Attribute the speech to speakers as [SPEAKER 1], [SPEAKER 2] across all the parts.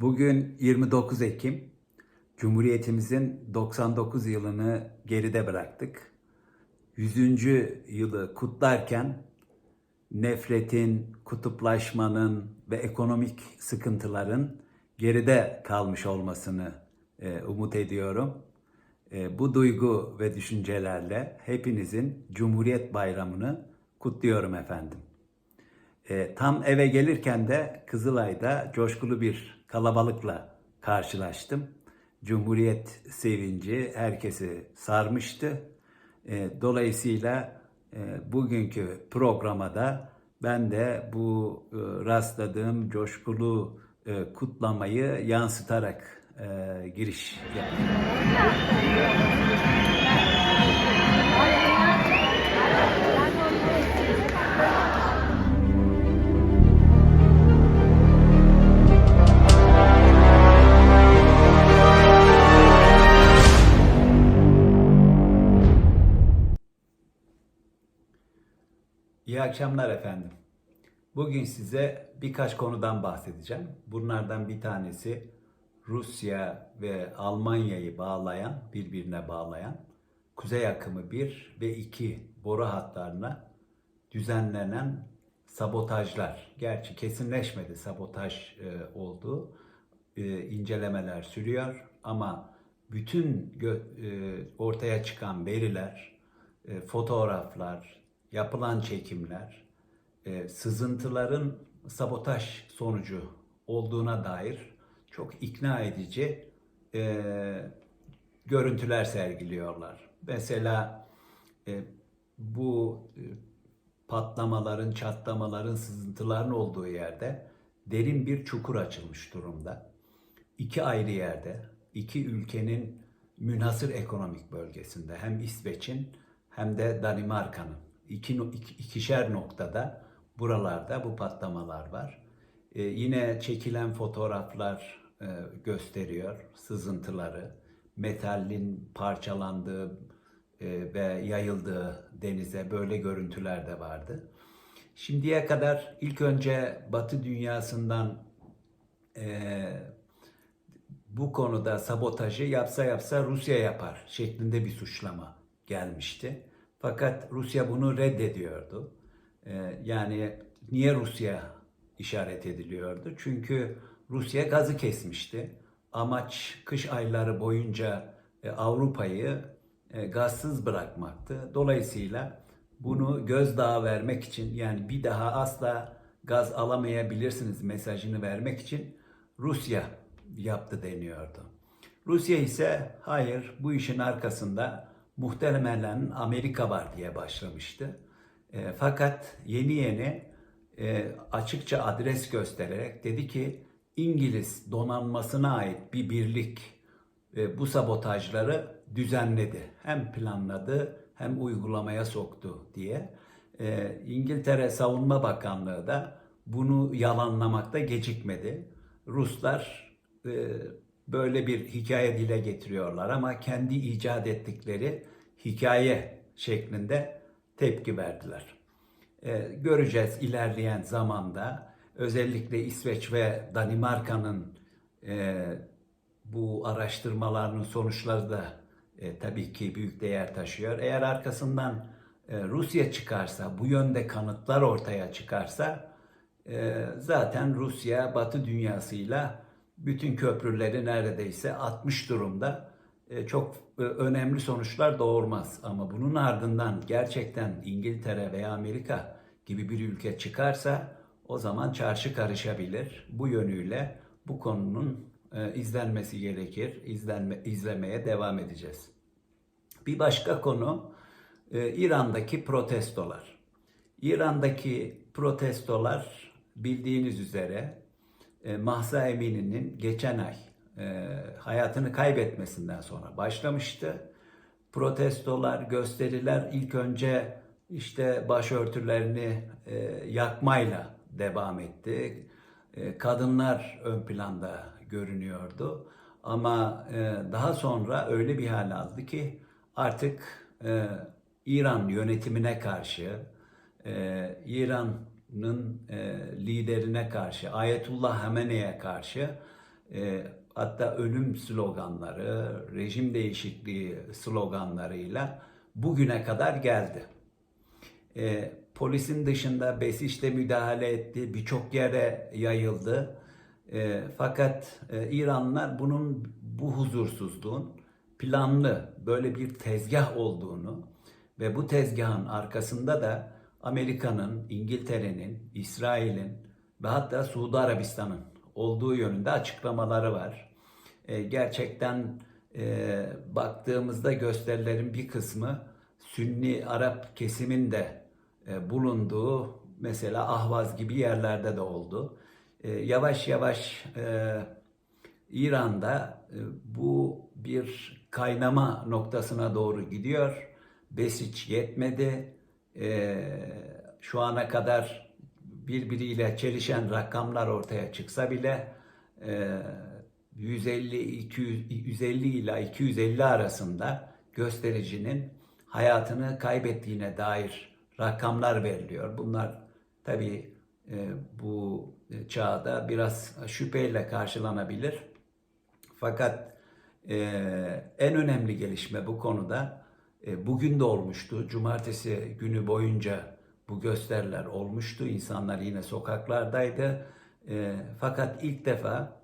[SPEAKER 1] Bugün 29 Ekim. Cumhuriyetimizin 99 yılını geride bıraktık. 100. yılı kutlarken nefretin, kutuplaşmanın ve ekonomik sıkıntıların geride kalmış olmasını e, umut ediyorum. E, bu duygu ve düşüncelerle hepinizin Cumhuriyet Bayramı'nı kutluyorum efendim. E, tam eve gelirken de Kızılay'da coşkulu bir kalabalıkla karşılaştım. Cumhuriyet sevinci herkesi sarmıştı. E, dolayısıyla e, bugünkü programa da ben de bu e, rastladığım coşkulu e, kutlamayı yansıtarak e, giriş yaptım. İyi akşamlar efendim. Bugün size birkaç konudan bahsedeceğim. Bunlardan bir tanesi Rusya ve Almanya'yı bağlayan, birbirine bağlayan Kuzey Akımı 1 ve 2 boru hatlarına düzenlenen sabotajlar. Gerçi kesinleşmedi sabotaj e, olduğu. E, incelemeler sürüyor ama bütün e, ortaya çıkan veriler, e, fotoğraflar, yapılan çekimler, e, sızıntıların sabotaj sonucu olduğuna dair çok ikna edici e, görüntüler sergiliyorlar. Mesela e, bu e, patlamaların, çatlamaların, sızıntıların olduğu yerde derin bir çukur açılmış durumda. İki ayrı yerde, iki ülkenin münhasır ekonomik bölgesinde hem İsveç'in hem de Danimarka'nın iki, ikişer noktada buralarda bu patlamalar var. Ee, yine çekilen fotoğraflar e, gösteriyor sızıntıları, metalin parçalandığı e, ve yayıldığı denize böyle görüntüler de vardı. Şimdiye kadar ilk önce Batı dünyasından e, bu konuda sabotajı yapsa yapsa Rusya yapar şeklinde bir suçlama gelmişti. Fakat Rusya bunu reddediyordu. Ee, yani niye Rusya işaret ediliyordu? Çünkü Rusya gazı kesmişti. Amaç kış ayları boyunca e, Avrupa'yı e, gazsız bırakmaktı. Dolayısıyla bunu gözdağı vermek için yani bir daha asla gaz alamayabilirsiniz mesajını vermek için Rusya yaptı deniyordu. Rusya ise hayır bu işin arkasında muhtemelen Amerika var diye başlamıştı. E, fakat yeni yeni e, açıkça adres göstererek dedi ki İngiliz donanmasına ait bir birlik e, bu sabotajları düzenledi. Hem planladı hem uygulamaya soktu diye. E, İngiltere Savunma Bakanlığı da bunu yalanlamakta gecikmedi. Ruslar e, böyle bir hikaye dile getiriyorlar ama kendi icat ettikleri hikaye şeklinde tepki verdiler. E, göreceğiz ilerleyen zamanda özellikle İsveç ve Danimarka'nın e, bu araştırmalarının sonuçları da e, tabii ki büyük değer taşıyor. Eğer arkasından e, Rusya çıkarsa, bu yönde kanıtlar ortaya çıkarsa e, zaten Rusya Batı dünyasıyla bütün köprüleri neredeyse atmış durumda. E, çok e, önemli sonuçlar doğurmaz. Ama bunun ardından gerçekten İngiltere veya Amerika gibi bir ülke çıkarsa o zaman çarşı karışabilir. Bu yönüyle bu konunun e, izlenmesi gerekir. İzlenme, izlemeye devam edeceğiz. Bir başka konu İran'daki protestolar. İran'daki protestolar bildiğiniz üzere Mahsa Emini'nin geçen ay hayatını kaybetmesinden sonra başlamıştı. Protestolar, gösteriler ilk önce işte başörtülerini e, yakmayla devam etti. E, kadınlar ön planda görünüyordu. Ama e, daha sonra öyle bir hal aldı ki artık e, İran yönetimine karşı, e, İran'ın e, liderine karşı, Ayetullah Hamene'ye karşı e, hatta ölüm sloganları, rejim değişikliği sloganlarıyla bugüne kadar geldi. E, polisin dışında Besiç de müdahale etti, birçok yere yayıldı. E, fakat e, İranlılar bunun bu huzursuzluğun planlı böyle bir tezgah olduğunu ve bu tezgahın arkasında da Amerika'nın, İngiltere'nin, İsrail'in ve hatta Suudi Arabistan'ın olduğu yönünde açıklamaları var. E, gerçekten e, baktığımızda gösterilerin bir kısmı Sünni Arap kesiminde e, bulunduğu mesela Ahvaz gibi yerlerde de oldu. E, yavaş yavaş e, İran'da e, bu bir kaynama noktasına doğru gidiyor. Besiç yetmedi. E, şu ana kadar birbiriyle çelişen rakamlar ortaya çıksa bile e, 150 200 150 ila 250 arasında göstericinin hayatını kaybettiğine dair rakamlar veriliyor. Bunlar tabii e, bu çağda biraz şüpheyle karşılanabilir. Fakat e, en önemli gelişme bu konuda e, bugün de olmuştu. Cumartesi günü boyunca bu gösteriler olmuştu. İnsanlar yine sokaklardaydı. E, fakat ilk defa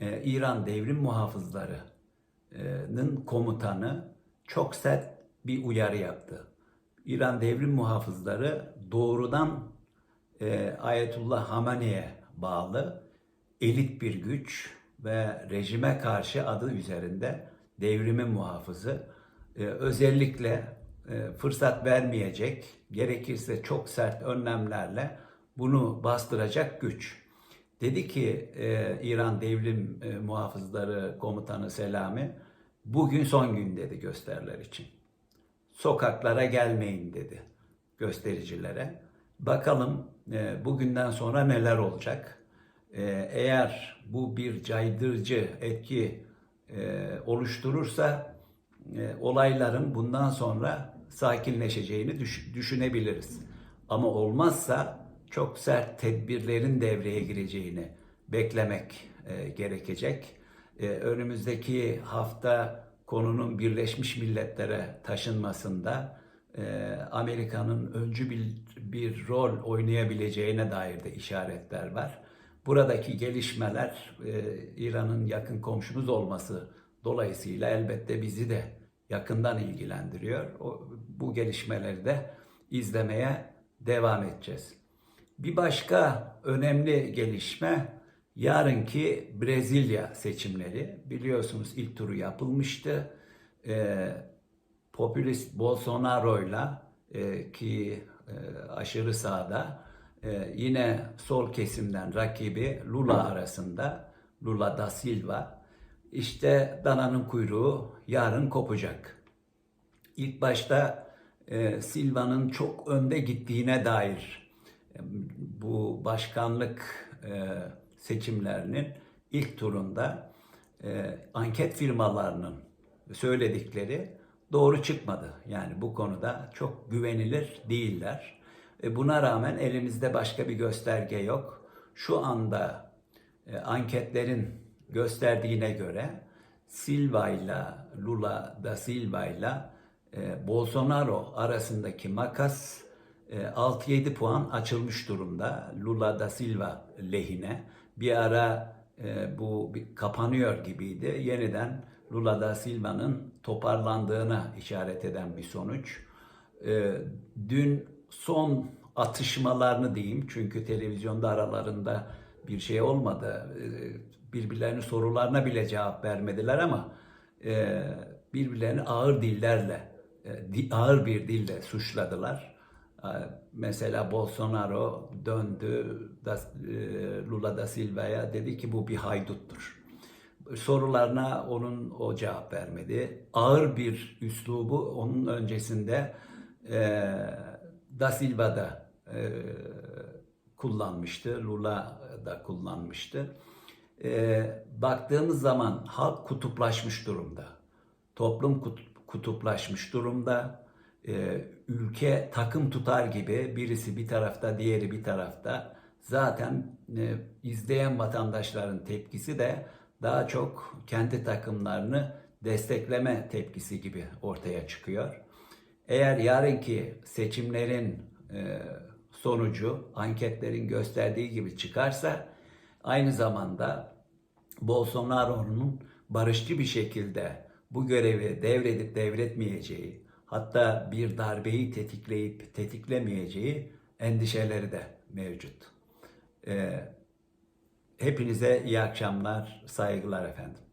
[SPEAKER 1] e, İran Devrim Muhafızları'nın komutanı çok sert bir uyarı yaptı. İran Devrim Muhafızları doğrudan e, Ayetullah Hamane'ye bağlı elit bir güç ve rejime karşı adı üzerinde devrimin muhafızı e, özellikle fırsat vermeyecek, gerekirse çok sert önlemlerle bunu bastıracak güç. Dedi ki e, İran Devrim e, Muhafızları Komutanı Selami, bugün son gün dedi gösteriler için. Sokaklara gelmeyin dedi göstericilere. Bakalım e, bugünden sonra neler olacak. E, eğer bu bir caydırıcı etki e, oluşturursa e, olayların bundan sonra sakinleşeceğini düş- düşünebiliriz. Ama olmazsa çok sert tedbirlerin devreye gireceğini beklemek e, gerekecek. E, önümüzdeki hafta konunun Birleşmiş Milletler'e taşınmasında e, Amerika'nın öncü bir, bir rol oynayabileceğine dair de işaretler var. Buradaki gelişmeler İran'ın yakın komşumuz olması dolayısıyla elbette bizi de yakından ilgilendiriyor. O, bu gelişmeleri de izlemeye devam edeceğiz. Bir başka önemli gelişme yarınki Brezilya seçimleri. Biliyorsunuz ilk turu yapılmıştı. Ee, popülist Bolsonaro'yla e, ki e, aşırı sağda e, yine sol kesimden rakibi Lula arasında Lula da Silva işte dananın kuyruğu yarın kopacak. İlk başta e, Silva'nın çok önde gittiğine dair e, bu başkanlık e, seçimlerinin ilk turunda e, anket firmalarının söyledikleri doğru çıkmadı. Yani bu konuda çok güvenilir değiller. E, buna rağmen elimizde başka bir gösterge yok. Şu anda e, anketlerin gösterdiğine göre Silva ile Lula da Silva ile e, Bolsonaro arasındaki makas e, 6-7 puan açılmış durumda. Lula da Silva lehine. Bir ara e, bu kapanıyor gibiydi. Yeniden Lula da Silva'nın toparlandığına işaret eden bir sonuç. E, dün son atışmalarını diyeyim çünkü televizyonda aralarında bir şey olmadı. Birbirlerinin sorularına bile cevap vermediler ama e, birbirlerini ağır dillerle, e, di, ağır bir dille suçladılar. E, mesela Bolsonaro döndü da, e, Lula da Silva'ya dedi ki bu bir hayduttur. Sorularına onun o cevap vermedi. Ağır bir üslubu onun öncesinde e, da Silva da e, kullanmıştı. Lula da kullanmıştı. E, baktığımız zaman halk kutuplaşmış durumda. Toplum kut- kutuplaşmış durumda. E, ülke takım tutar gibi birisi bir tarafta diğeri bir tarafta. Zaten e, izleyen vatandaşların tepkisi de daha çok kendi takımlarını destekleme tepkisi gibi ortaya çıkıyor. Eğer yarınki seçimlerin e, sonucu anketlerin gösterdiği gibi çıkarsa aynı zamanda Bolsonaro'nun barışçı bir şekilde bu görevi devredip devretmeyeceği, hatta bir darbeyi tetikleyip tetiklemeyeceği endişeleri de mevcut. Ee, hepinize iyi akşamlar, saygılar efendim.